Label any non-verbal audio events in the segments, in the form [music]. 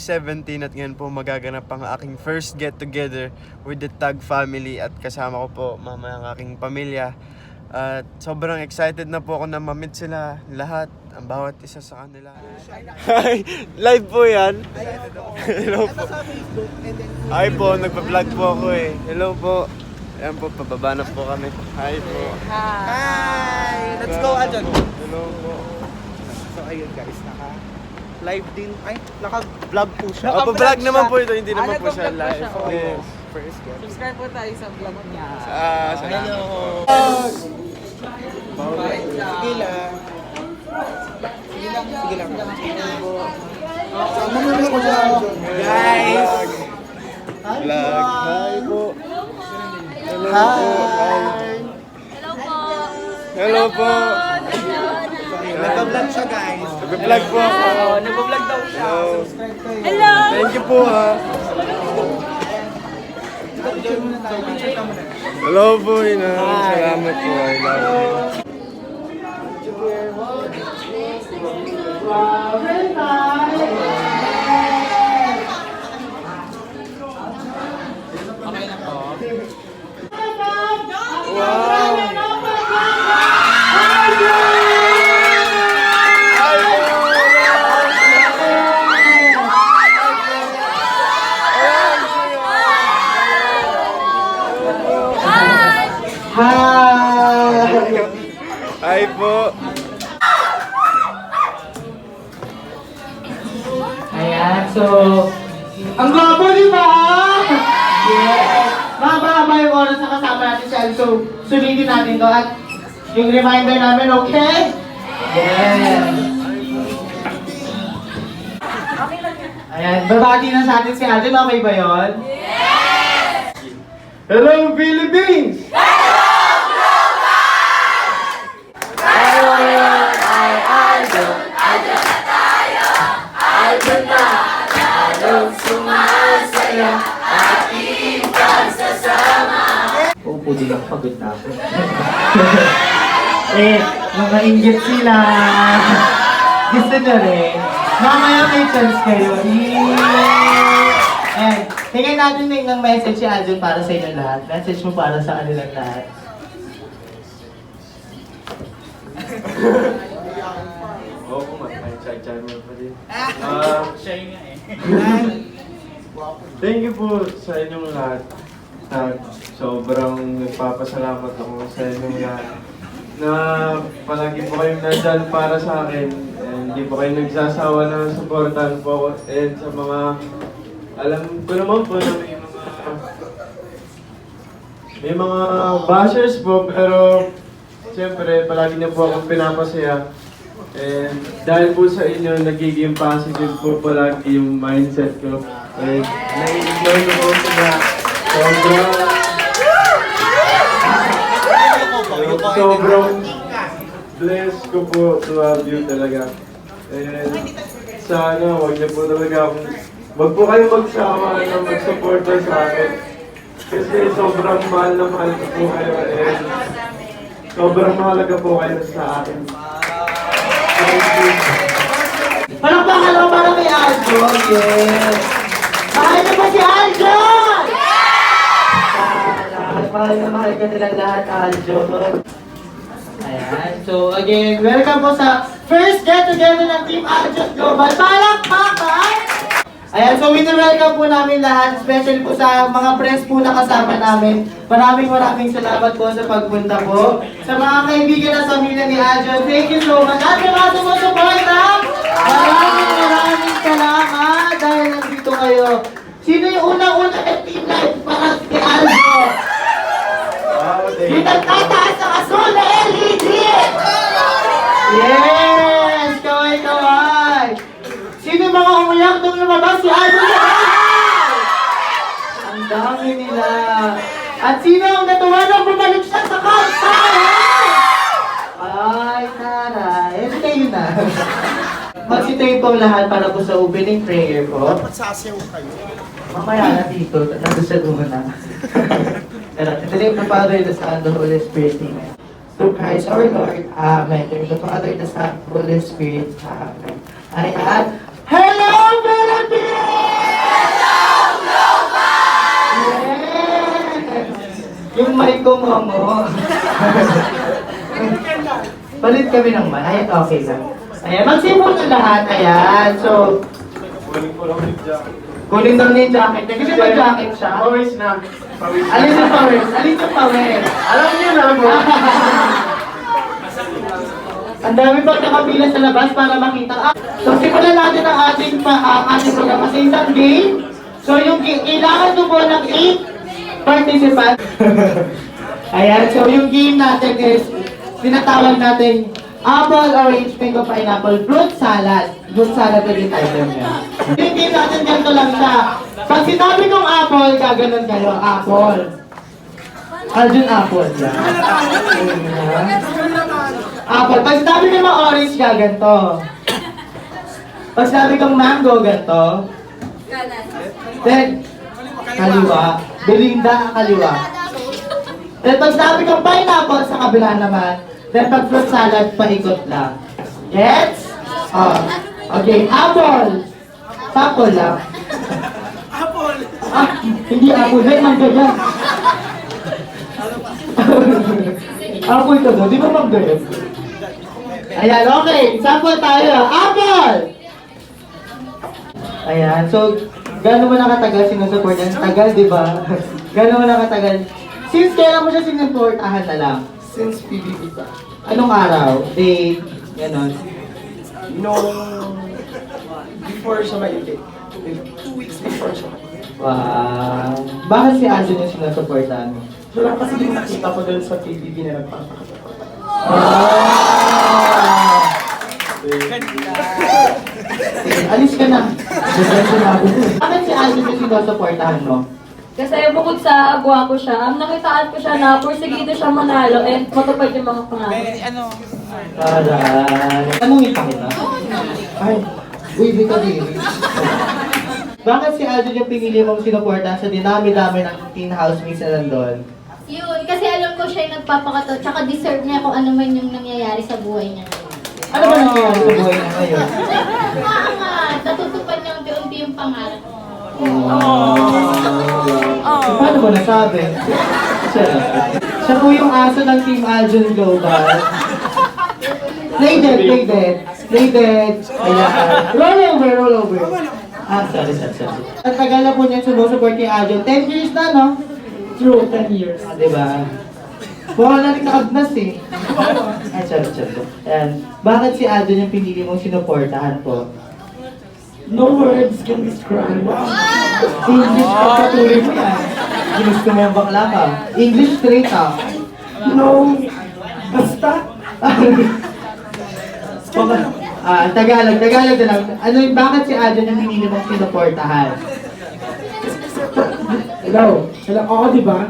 happy 17 at ngayon po magaganap ang aking first get together with the Tag family at kasama ko po mama ang aking pamilya. At sobrang excited na po ako na mamit sila lahat, ang bawat isa sa kanila. Hi! Live po yan! Hello po. Hi po, nagpa-vlog po ako eh. Hello po. Ayan po, pababa na po kami. Hi po. Hi! Let's go, Adjon. Hello po. So, ayun guys, naka live din. Ay, naka-vlog po siya. Opo, vlog naman po ito, hindi Ah, naman po siya nagpa-vlog po live. siya, oo. Yes. First guest. Subscribe po tayo sa vlog niya. Ah, salamat po. Sige lang. Sige lang, sige lang. Guys! Vlog. Hi po. Hello po. Hi! Hello po. Hello po. Nagpa-vlog siya guys. Nag-vlog po ako. Nag-vlog daw siya. Hello. Hello. Thank you po ha. Hello po, Ina. Salamat po. I love you. Hi! So, sulitin natin to at yung reminder namin, okay? Yes. Ayan, babati na sa atin si Alden, okay ba yun? Hello, Philippines! Uupo din ako, pagod na ako. [laughs] eh, mga inggit sila. Gusto nyo rin. Mamaya may chance kayo. Eh, tingnan natin may ng message si Aljon para sa inyo lahat. Message mo para sa kanilang lahat. [laughs] Oo po, may chai-chai pa din. Ah, [laughs] Thank you po sa inyong lahat. At sobrang nagpapasalamat ako sa inyong lahat na palagi po kayong nandyan para sa akin. And hindi po kayo nagsasawa na supportan po ako. And sa mga, alam ko naman po na may mga, may mga bashers po, pero siyempre palagi niyo po akong pinapasaya. And dahil po sa inyo, nagiging positive po palagi yung mindset ko. And nai-enjoy ko po sila. Sobrang... Sobrang blessed ko po to have you talaga. And sana wag niyo po talaga akong... Wag po kayo magsawa na mag-supporta sa akin. Kasi sobrang mahal na mahal ko po kayo. And sobrang mahalaga po kayo sa akin. Thank you. Palakpakan naman para kay Aljon. Yes. Mahal niyo ba si Aljon? Mahal, na mahal ka nilang lahat, Aljon. Ayan. So, again, welcome po sa first get-together ng Team Aljon Global. Palakpakan! Ayan, so wini-welcome po namin lahat, especially po sa mga friends po na kasama namin. Maraming maraming salamat po sa pagpunta po. Sa mga kaibigan at pamilya ni Adjo, thank you so much. At sa mga sumusuporta, maraming maraming salamat dahil nandito kayo. Sino yung unang-una na team life para si Aljo? You. nagtataas ng asul na LED! Yes! Kaway, kaway! Sino mga umiyak nung lumabas si Aljo sa bahay? Ang dami nila. At sino ang natuwa nung bumalik siya sa kalsada? Ay, taray. Eh, kayo na. Magsitayo po ang lahat para po sa opening prayer po. Dapat sasayaw kayo. Mamaya na dito, nandun muna. And at the name of the Father, the Son, the Holy Spirit, Amen. Through Christ our Lord, Amen. Through the Father, the Son, the Holy Spirit, Amen. Ayan. Hello, Philippines! Hello, global! Yes! Yung mic ko, momo. Balit [laughs] kami ng mic. Okay lang. Ayan, magsimula lahat. Ayan, so... Kunin ko lang yung jacket. Kunin lang yung jacket. Kasi ba jacket siya? Always na. Alin yung pawis? Alin yung pawis? Alam niyo na po. [laughs] Ang dami pang nakapila sa labas para makita. Ah, so, simulan natin ang ating, pa, ang ating programa sa isang game. So, yung kailangan mo ng 8 participants. [laughs] Ayan, so yung game natin is, tinatawag natin apple, orange, mango, pineapple, fruit salad. Fruit salad na yung title niya. Yung game natin ganito lang siya. Pag sinabi kong apple, gaganon kayo, apple. Arjun apple. Yeah. Apple. Pag sinabi ko mga orange ka, ganito. Pag sinabi kong mango, ganito. Then, kaliwa. Belinda, kaliwa. Then pag sinabi kong pineapple, sa kabila naman. Then pag fruit salad, paikot lang. Gets? Oh. Okay, apple. Apple lang. Ah, hindi apple. May mangga yan. apple ka doon. Di ba mangga yan? Ayan, okay. Sample tayo. Apple! Ayan, so, gano'n mo nakatagal sinusupport yan? Tagal, di ba? [laughs] gano'n mo nakatagal? Since kailan mo siya sinuportahan na lang? Since PBB pa. Anong araw? Date? Ganon. Nung before siya maipit. Two weeks before siya Wow. Bakit si Alden yung sinusuportahan mo? Wala kasi yung nakita ko doon sa PBB na nagpapakasapot. Wow! Alis ka na. Bakit si Alden yung sinusuportahan mo? Kasi bukod sa agwa ko siya, ang nakitaan ko siya na porsigido siya manalo and matupad yung mga pangarap. Aray. Anong ipakita? Ay, uy, di ka diri. Bakit si Alden yung pinili mong sinuportahan sa dinami-dami ng teen housemates na nandun? Yun, kasi alam ko siya yung nagpapakato, tsaka deserve niya kung ano man yung nangyayari sa buhay niya. Ano ba nangyayari sa buhay niya ngayon? [laughs] Nga nga, natutupad niya unti-unti yung pangarap. So, paano mo nasabi? Siya. Siya po yung aso ng Team Aljon Global. Play dead, play dead. Play dead. Ayan. Roll over, roll over. Ah, sorry, sorry, sorry. Ang tagal na po niya sumusupport kay Aljon. 10 years na, no? True, 10 years. Ah, diba? Mukha na rin kaagnas eh. Ay, sorry, sorry. Ayan. Bakit si Aljon yung pinili mong sinuportahan po? No words can describe. English pagpatuloy mo yan. Ginusto mo yung bakla ka. English straight ah. No, basta. Baka- Ah, Tagalog, Tagalog na lang. Ano yung, bakit si Adon yung pinili mong sinuportahan? Hello. Hello. Oo, di ba?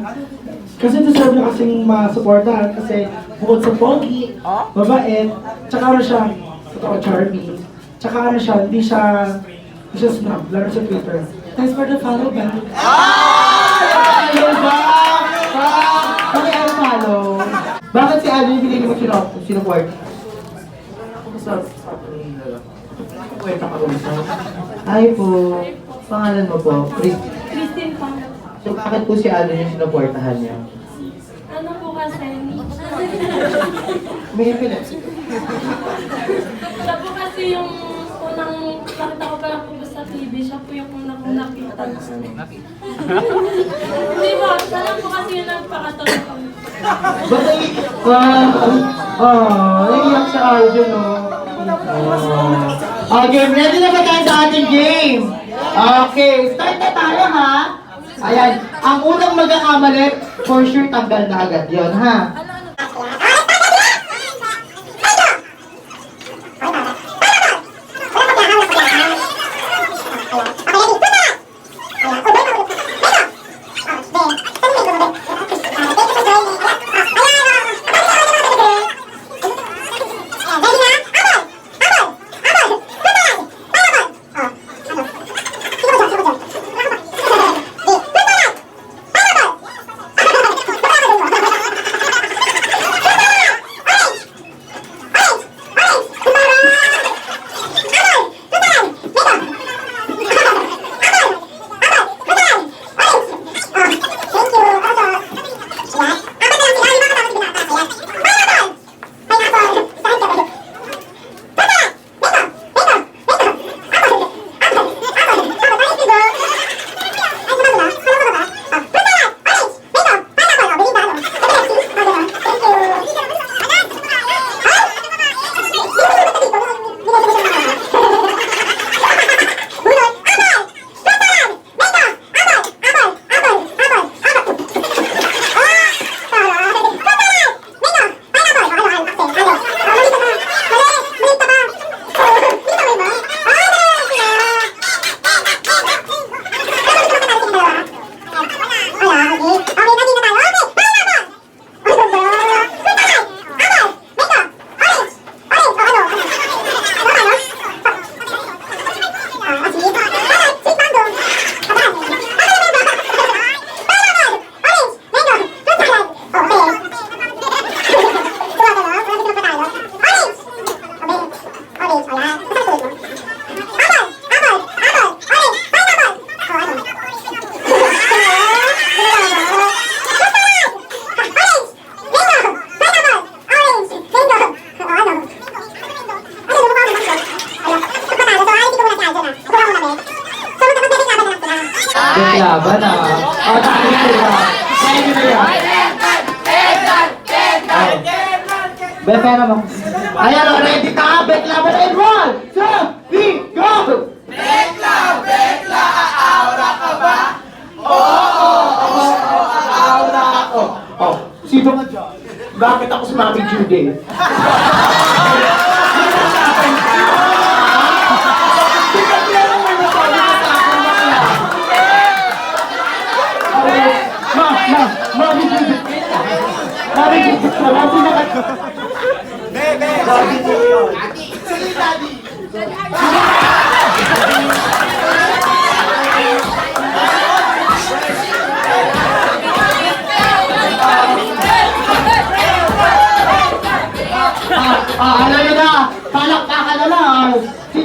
Kasi deserve niya kasing masuportahan kasi bukod sa pogi, mabait, tsaka ano siya, totoo charming, tsaka ano siya, hindi siya, hindi siya snub, lalo sa Twitter. Thanks for the follow, Ben. Ayun ba? Ah, Bakit ang follow? Bakit si Adon yung pinili mong sinu- ka ulit. Hi po. Pangalan mo po? Chris. Christine Pang. So bakit po si Adon yung sinuportahan niya? Ano po kasi? May epilepsy. Siya po kasi yung unang nakita ko pa lang po sa TV, siya po yung unang kong nakita. Di ba? Siya lang po kasi yung nagpakatulog. Ba't ay... Ah, ah, naiyak sa Arjun, no? Okay, ready na ba tayo sa ating game? Okay, start na tayo, ha? Ayan, ang unang magkakamali, for sure tanggal na agad yon ha? Bakit ako si Mami Judy?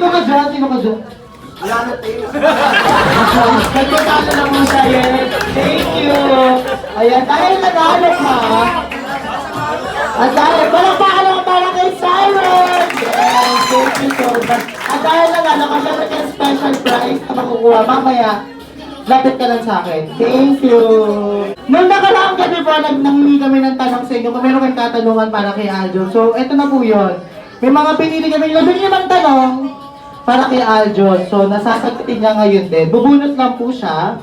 Sino ka dyan? Sino ka dyan? Wala na tayo. Nagkakala lang mo sa'yo. Thank you. Ayan, tayo nag-alok ha. At dahil, palakpakan naman para kay Siren. Yes, thank you so much. At dahil lang ano, kasi may special prize na makukuha mamaya. Lapit ka lang sa akin. Thank you. Nung nakalaang gabi po, nangingi kami ng tanong sa inyo kung meron kayong katanungan para kay Aljo. So, eto na po yun. May mga pinili kami, labing limang tanong para kay Aljo. So, nasasagutin niya ngayon din. Bubunot lang po siya.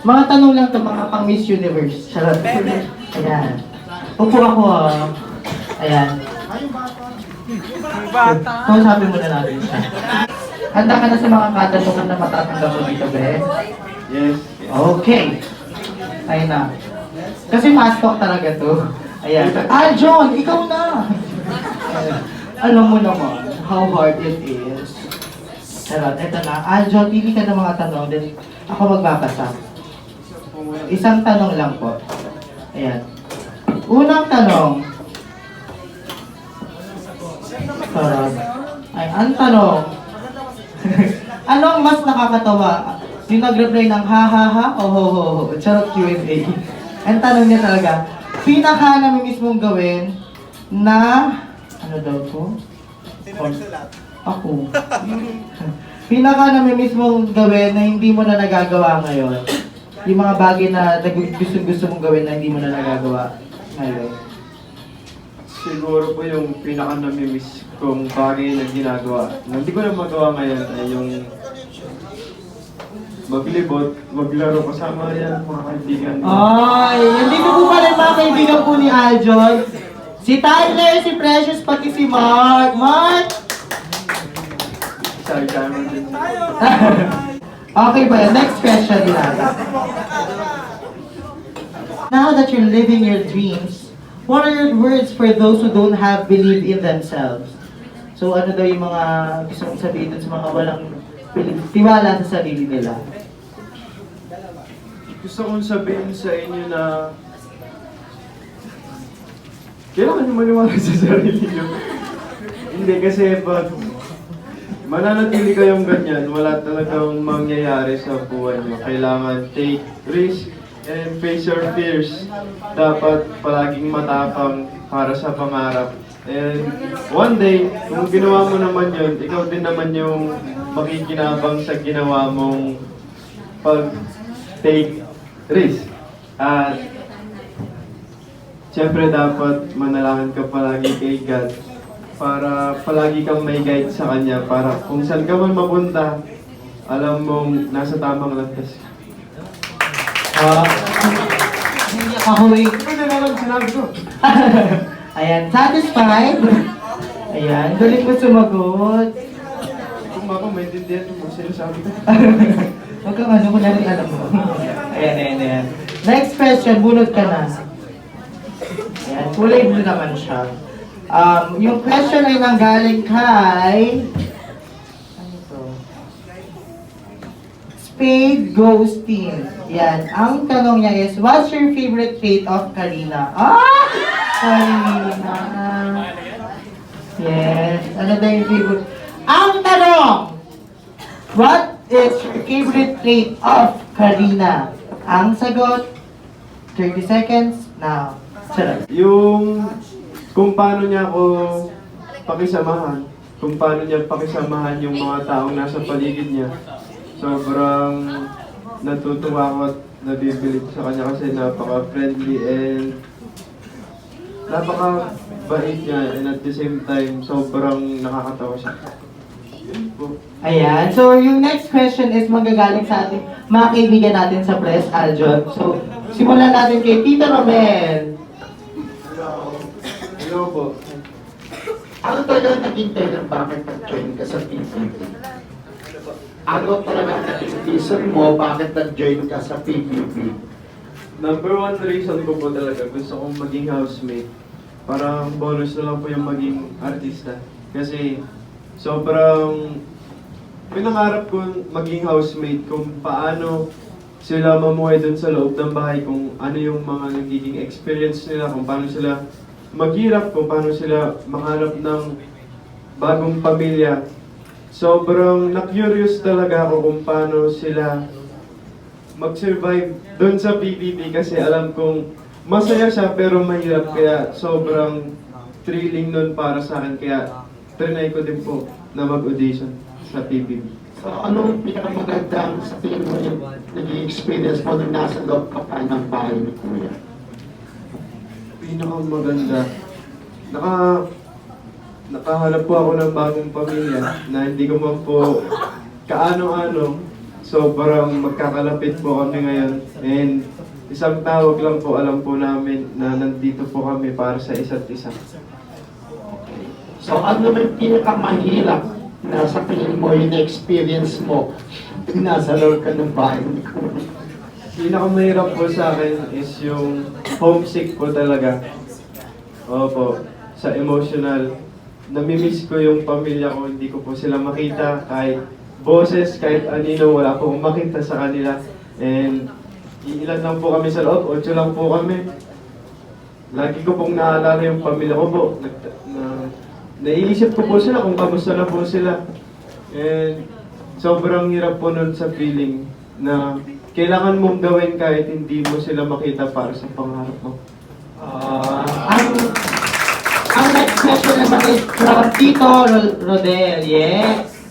Mga tanong lang to mga pang Miss Universe. Charot. Ayan. Upo ako ah. Ayan. Bata. Kausapin muna natin siya. Handa ka na sa mga katanungan na matatanggap mo dito, Be? Yes. Okay. Ayun na. Kasi fast talk talaga to. Ayan. Ah, John, ikaw na! Alam mo naman how hard it is. Charot, eto na. Ah, John, pili ka ng mga tanong, then ako magbabasa. Isang tanong lang po. Ayan. Unang tanong. Charot. Ay, ang tanong. [laughs] Anong mas nakakatawa? Yung nag-reply ng ha ha ha o ho ho ho. Charot Q&A. Ang tanong niya talaga, pinaka namin mismong gawin na, ano daw po? Ako. [laughs] pinaka namin mismong gawin na hindi mo na nagagawa ngayon. Yung mga bagay na gusto gusto mong gawin na hindi mo na nagagawa ngayon. Siguro po yung pinaka namimiss kong bagay na ginagawa. Na hindi ko na magawa ngayon ay yung maglibot, maglaro kasama yan, mga kaibigan. Ay, hindi ko po pala yung mga kaibigan po ni Aljon. Si Tyler, si Precious, pati si Mark. Mark! Sorry, din. [laughs] okay ba yun? Next question na. Now that you're living your dreams, what are your words for those who don't have belief in themselves? So ano daw yung mga gusto mong sabihin dun sa mga walang tiwala sa sarili nila? Gusto kong sabihin sa inyo na kailangan nyo maniwala sa sarili nyo. Hindi kasi pag mananatili kayong ganyan, wala talagang mangyayari sa buhay nyo. Kailangan take risk and face your fears. Dapat palaging matapang para sa pangarap. And one day, kung ginawa mo naman yun, ikaw din naman yung makikinabang sa ginawa mong pag take risk. At Siyempre dapat manalangin ka palagi kay God para palagi kang may guide sa Kanya para kung saan ka man mapunta, alam mong nasa tamang landas ka. Ah, hindi ako eh. Ano na lang sinabi ko? [laughs] Ayan, satisfied? Ayan, galing mo sumagot. Kung ako maintindihan mo sinasabi ko. [laughs] Huwag kang ano, kung narin alam mo. Ayan, ayan, ayan. Next question, bunod ka na. Ayan, kulay blue naman siya. Um, yung question ay nanggaling kay... Ano to? Spade Ghosting. Yan. Ang tanong niya is, what's your favorite trait of Karina? Ah! Karina. Yes. Ano daw yung favorite? Ang tanong! What is your favorite trait of Karina? Ang sagot, 30 seconds now. [laughs] Yung kung paano niya ako pakisamahan, kung paano niya pakisamahan yung mga taong nasa paligid niya. Sobrang natutuwa ako at nabibilip sa kanya kasi napaka-friendly and napaka-bait niya and at the same time sobrang nakakatawa siya. Ayan. So, yung next question is manggagaling sa ating mga kaibigan natin sa Press Aljon. So, simulan natin kay Tito Romel. Ano talaga naging dahilan bakit nag-join ka sa PBB? Ano talaga naging reason mo bakit nag-join ka sa PBB? Number one reason ko po talaga, gusto kong maging housemate. Parang bonus na lang po yung maging artista. Kasi sobrang pinangarap ko maging housemate kung paano sila mamuhay dun sa loob ng bahay, kung ano yung mga nagiging experience nila, kung paano sila maghirap, kung paano sila makahanap ng bagong pamilya. Sobrang na-curious talaga ako kung paano sila mag-survive doon sa PBB kasi alam kong masaya siya pero mahirap kaya sobrang thrilling nun para sa akin kaya trinay ko din po na mag-audition sa PBB. So, anong pinakamagandang sa tingin mo yung naging experience mo nung nasa loob ka pa ng bahay ni Kuya? Pinakamaganda. Naka nakahanap po ako ng bagong pamilya na hindi ko man po kaano-ano. Sobrang magkakalapit po kami ngayon. And isang tawag lang po alam po namin na nandito po kami para sa isa't isa. So, ano yung pinakamahirap na sa tingin mo yung experience mo nasa loob ka ng bahay ni? Pinakamahirap po sa akin is yung homesick po talaga. Opo, sa emotional. Namimiss ko yung pamilya ko, hindi ko po sila makita. Kahit boses, kahit anino, wala po akong makita sa kanila. And ilan lang po kami sa loob, ocho lang po kami. Lagi ko pong naalala yung pamilya ko po. Nag, na, naiisip ko po sila kung kamusta na po sila. And sobrang hirap po nun sa feeling na kailangan mong gawin kahit hindi mo sila makita para sa pangarap mo. Ah, ang, ang next question naman is from Tito Ro- Rodel. Yes.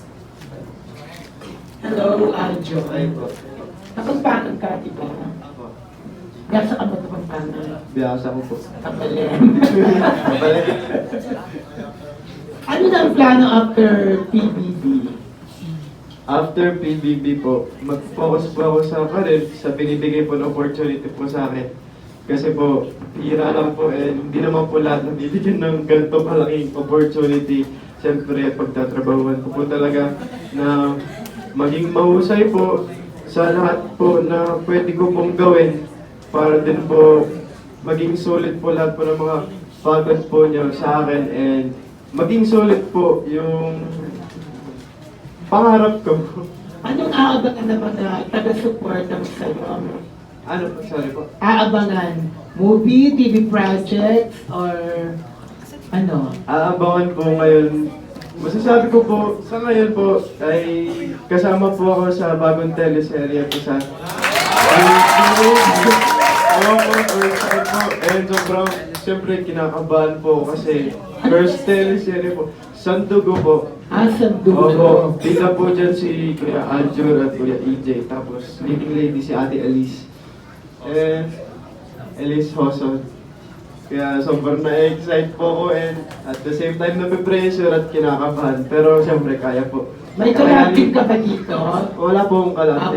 Hello. Ay po. Napagpakan ka? Ako. Gasa ka ba napagpakan? Biyasa ko po. Kapalim. Balik. [laughs] ano na ang plano after PBB? After PBB po, mag-focus po ako sa career, sa binibigay po ng opportunity po sa akin. Kasi po, hira lang po eh, hindi naman po lahat nabibigyan ng ganito kalaking opportunity. Siyempre, pagtatrabahuan ko po talaga na maging mahusay po sa lahat po na pwede ko pong gawin para din po maging solid po lahat po ng mga pagod po niyo sa akin and maging solid po yung pangarap ko. Anong aabangan naman na taga-support ng sa'yo? ano po, sorry po. Aabangan? Movie, TV projects, or ano? Aabangan po ngayon. Masasabi ko po, sa ngayon po, ay kasama po ako sa bagong teleserye po sa... Oo po, first po. And sobrang, siyempre, kinakabahan po kasi first teleserye po. Sandugo po. Asan Opo, dulo? bigla po dyan si Kuya Aljur at Kuya EJ. Tapos, leading lady si Ate Alice. And, Alice Hoson. Kaya sobrang na-excite po ako and at the same time nape-pressure at kinakabahan. Pero siyempre kaya po. May kalapit ka ba dito? Wala pong Ah,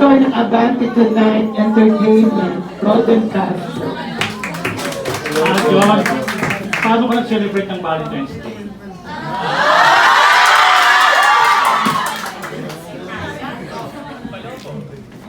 editor ng Abante Tonight Entertainment, Golden Castro. Ah, John, paano ka nag-celebrate ng Valentine's Day?